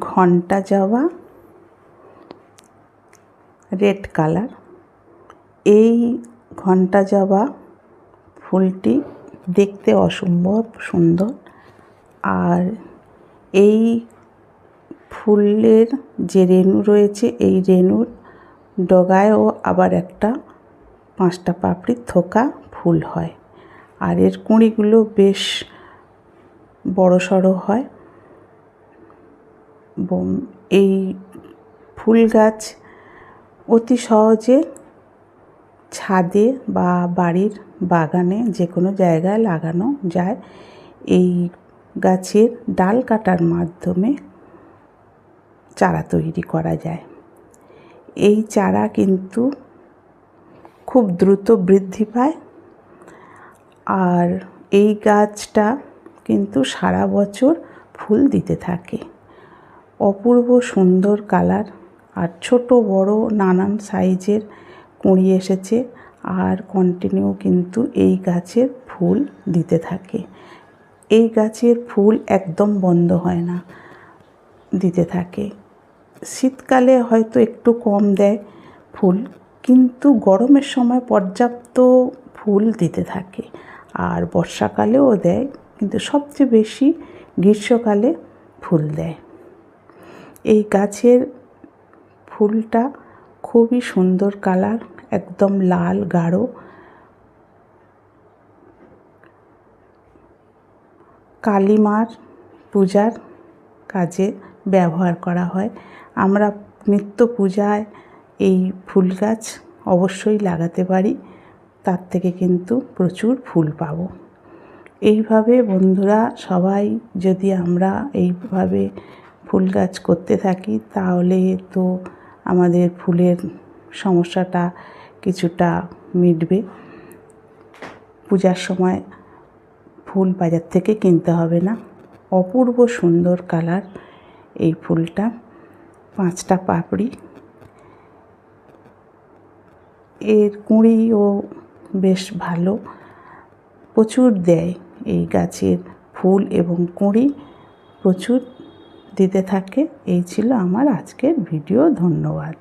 ঘণ্টা জবা, red colour. এই ঘণ্টা জবা ফুলটি দেখতে অসম্ভব সুন্দর। আর এই ফুলের যে রেণু রয়েছে, এই রেণুর ডগায়ও আবার একটা পাঁচটা পাপড়ির থোকা ফুল হয়। আর এর কুঁড়িগুলো বেশ বড় সড়ো হয়। এবং এই ফুল গাছ অতি সহজে ছাদে বা বাড়ির বাগানে যে কোনো জায়গায় লাগানো যায়। এই গাছের ডাল কাটার মাধ্যমে চারা তৈরি করা যায়। এই চারা কিন্তু খুব দ্রুত বৃদ্ধি পায়। আর এই গাছটা কিন্তু সারা বছর ফুল দিতে থাকে। অপূর্ব সুন্দর কালার আর ছোট বড় নানান সাইজের কুঁড়ি এসেছে আর কন্টিনিউ কিন্তু এই গাছের ফুল দিতে থাকে। এই গাছের ফুল একদম বন্ধ হয় না, দিতে থাকে। শীতকালে হয়তো একটু কম দেয় ফুল, কিন্তু গরমের সময় পর্যাপ্ত ফুল দিতে থাকে। আর বর্ষাকালেও দেয়, কিন্তু সবচেয়ে বেশি গ্রীষ্মকালে ফুল দেয়। এই গাছের ফুলটা খুবই সুন্দর কালার, একদম লাল, গাঢ়। কালী মার পূজার কাজে ব্যবহার করা হয়। আমরা নিত্য পূজায় এই ফুল গাছ অবশ্যই লাগাতে পারি, তার থেকে কিন্তু প্রচুর ফুল পাবো। এইভাবে বন্ধুরা সবাই যদি আমরা এইভাবে ফুল গাছ করতে থাকি, তাহলে তো আমাদের ফুলের সমস্যাটা কিছুটা মিটবে। পূজার সময় ফুল বাজার থেকে কিনতে হবে না। অপূর্ব সুন্দর কালার এই ফুলটা, পাঁচটা পাপড়ি। এর কুঁড়িও বেশ ভালো। প্রচুর দেয় এই গাছের ফুল এবং কুঁড়ি, প্রচুর দিতে থাকে। এই ছিল আমার আজকের ভিডিও। ধন্যবাদ।